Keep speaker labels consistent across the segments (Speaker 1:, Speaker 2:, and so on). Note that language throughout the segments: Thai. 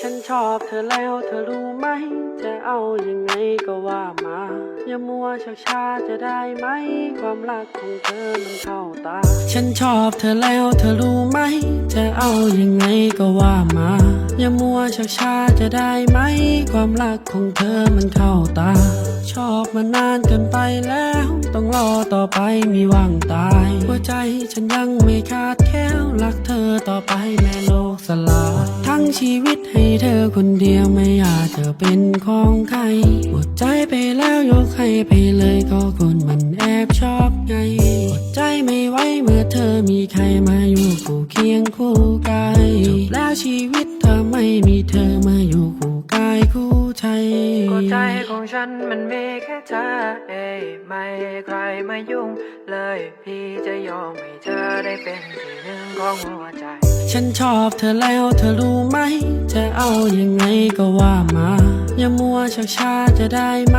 Speaker 1: ฉันชอบเธอแล้วเธอรู้ไหม จะเอายังไงก็ว่ามา อย่ามัวชักช้าจะได้ไหม ความรักของเธอมันเข้าตา ฉันชอบเธอแล้วเธอรู้ไหม จะเอายังไงก็ว่ามา อย่ามัวชักช้าจะได้ไหม ความรักของเธอมันเข้าตา ชอบมานานเกินไปแล้ว ต้องรอต่อไปมีหวังตาย หัวใจฉันยังไม่ขาดแคล้วรักเธอต่อไปแม้โลกสลาย ทั้งชีวิตให้เธอคนเดียวไม่อยากจะเป็นของใครหมดใจไปแล้วยกให้ไปเลยก็คนมันแอบชอบไงอดใจไม่ไหวเมื่อเธอมีใครมาอยู่คู่เคียงคู่กายจบแล้วชีวิตเธอไม่มีเธอมาอยู่คู่กายคู่ใจ
Speaker 2: ก็ใจของฉันมันมีแค่เธอเอ้ยไม่ใครมายุ่งเลยพี่จะยอมให้เธอได้เป็นที่หนึ่งของหัวใจ
Speaker 1: ฉันชอบเธอแล้วเธอรู้ไหม จะเอายังไงก็ว่ามา อย่ามัวชักช้าจะได้ไหม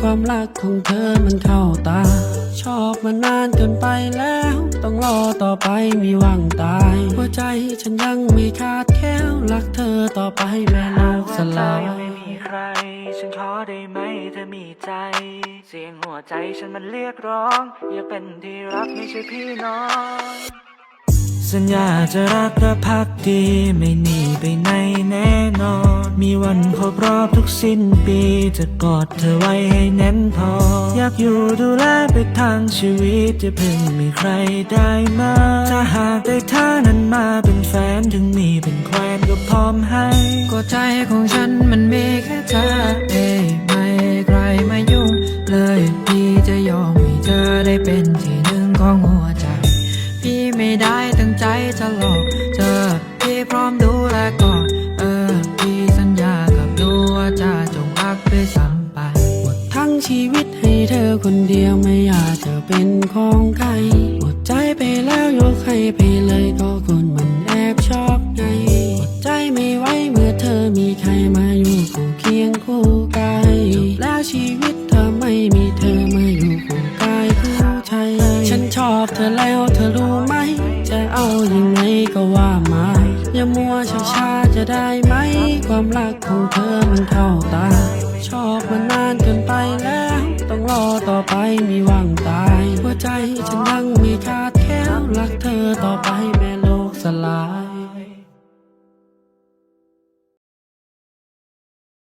Speaker 1: ความรักของเธอมันเข้าตา ชอบมานานเกินไปแล้ว ต้องรอต่อไปมีหวังตาย หัวใจฉันยังไม่ขาดแคล้ว รักเธอต่อไปแม้โลกสลาย
Speaker 2: ยังไม่มีใคร ฉันขอได้ไหมเธอมีใจ เสียงหัวใจฉันมันเรียกร้อง อยากเป็นที่รักไม่ใช่พี่น้อง สัญญาจะรักและพักดีไม่หนีไปไหนแน่นอน มีวันครบรอบทุกสิ้นปี จะกอดเธอไว้ให้แน่นพอ อยากอยู่ดูแลไปทางชีวิตจะพิ่งมีใครได้มา ถ้าหากได้เธอนั้นมาเป็นแฟนถึงมีเป็นแควนก็พร้อมให้ก็ใจของฉันมันมีแค่เธอเอ้ยไม่ใครมายุ่ง เลยพี่จะยอมให้เธอได้เป็นที่หนึ่งของหัวใจ พี่ไม่ได้ จะหลอกเจอพี่พร้อมดูแลก่อนเออพี่สัญญากับดูว่าจะจงรักไปซ้ำไป
Speaker 1: หมดทั้งชีวิตให้เธอคนเดียวไม่อยากจะเป็นของใครหมดใจไปแล้วยกให้ไปเลย ยังไงก็ว่ามาอย่ามัวช้าช้าจะได้ไหม ความรักของเธอมันเข้าตา ชอบมานานเกินไปแล้ว ต้องรอต่อไปมีหวังตาย หัวใจฉันยังไม่ขาดแคล้วรักเธอต่อไป